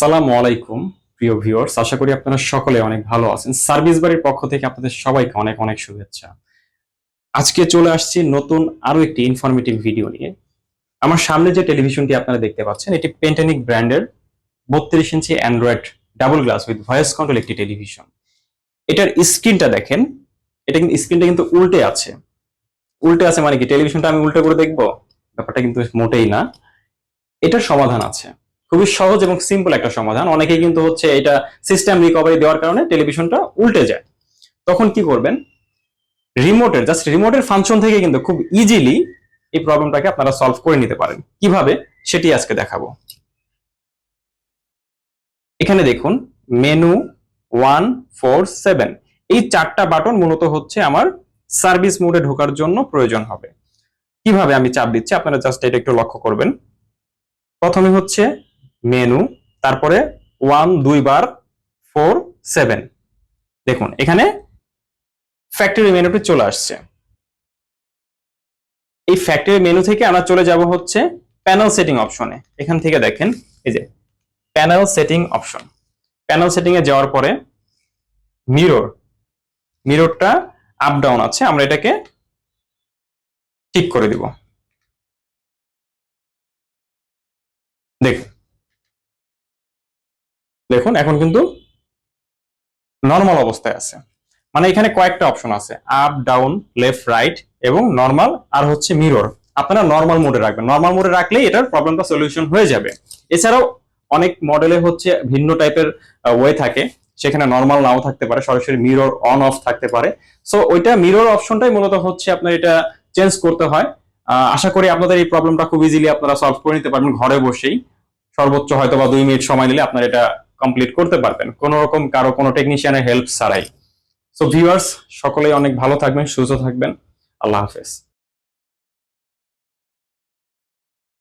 সালামু আলাইকুম, প্রিয় ভিউয়ার্স। আশা করি আপনারা সকলে অনেক ভালো আছেন। সার্ভিস বাড়ির পক্ষ থেকে আপনাদের সবাইকে অনেক অনেক শুভেচ্ছা। আজকে চলে আসছি নতুন আরও একটি ইনফরমেটিভ ভিডিও নিয়ে। আমার সামনে যে টেলিভিশনটি আপনারা দেখতে পাচ্ছেন, এটি পেন্টানিক ব্র্যান্ডের বত্রিশ inch android double glass with voice control একটি টেলিভিশন। এটার স্ক্রিনটা দেখেন, এটা কিন্তু স্ক্রিনটা কিন্তু উল্টে আছে। উল্টে আছে মানে কি? টেলিভিশনটা আমি উল্টে করে দেখব? ব্যাপারটা কিন্তু মোটেই না। এটার সমাধান আছে। খুবই সহজ এবং সিম্পল একটা সমাধান। অনেকেই কিন্তু হচ্ছে এটা সিস্টেম রিকভারি দেওয়ার কারণে টেলিভিশনটা উল্টে যায়। তখন কি করবেন? রিমোটের জাস্ট রিমোটের ফাংশন থেকে কিন্তু খুব ইজিলি এই প্রবলেমটাকে আপনারা সলভ করে নিতে পারেন। কীভাবে? সেটি আজকে দেখাবো। এখানে দেখুন মেনু ওয়ান ফোর সেভেন এই চারটা বাটন মূলত হচ্ছে আমার সার্ভিস মোডে ঢোকার জন্য প্রয়োজন হবে। কীভাবে আমি চাপ দিচ্ছি? আপনারা জাস্ট এটা একটু লক্ষ্য করবেন। প্রথমে হচ্ছে মেনু, তারপরে ওয়ান দুইবার ফোর সেভেন দেখুন, এখানে ফ্যাক্টরি মেনুতে চলে আসছে। এই ফ্যাক্টরি মেনু থেকে আমরা চলে যাব হচ্ছে প্যানেল সেটিং অপশনে এখান থেকে দেখেন, এই যে panel setting option panel setting এ যাওয়ার পরে মিরর মিররটা আপ ডাউন আছে, আমরা এটাকে ঠিক করে দিব। দেখুন দেখুন, এখন কিন্তু নর্মাল অবস্থায় আছে। মানে এখানে কয়েকটা অপশন আছে আপ ডাউন লেফট রাইট এবং নর্মাল আর হচ্ছে মিরর আপনারা নর্মাল মোডে রাখবেন। নর্মাল মোডে রাখলেই এটার প্রবলেমটা সলিউশন হয়ে যাবে। এছাড়াও অনেক মডেলে হচ্ছে ভিন্ন টাইপের ওয়ে থাকে। সেখানে নর্মাল নাও থাকতে পারে, সরাসরি মিরর অন অফ থাকতে পারে। সো ওইটা মিরর অপশনটাই মূলত হচ্ছে আপনার এটা চেঞ্জ করতে হয়। আশা করি আপনাদের এই প্রবলেমটা খুব ইজিলি আপনারা সলভ করে নিতে পারবেন ঘরে বসেই। সর্বোচ্চ হয়তো বা দুই মিনিট সময় নিলে আপনার এটা কমপ্লিট করতে পারবেন। কোনো রকম কারও কোনো টেকনিশিয়ানের হেল্প ছাড়াই। সো ভিউয়ার্স সকলেই অনেক ভালো থাকবেন, সুস্থ থাকবেন। আল্লাহ হাফেজ।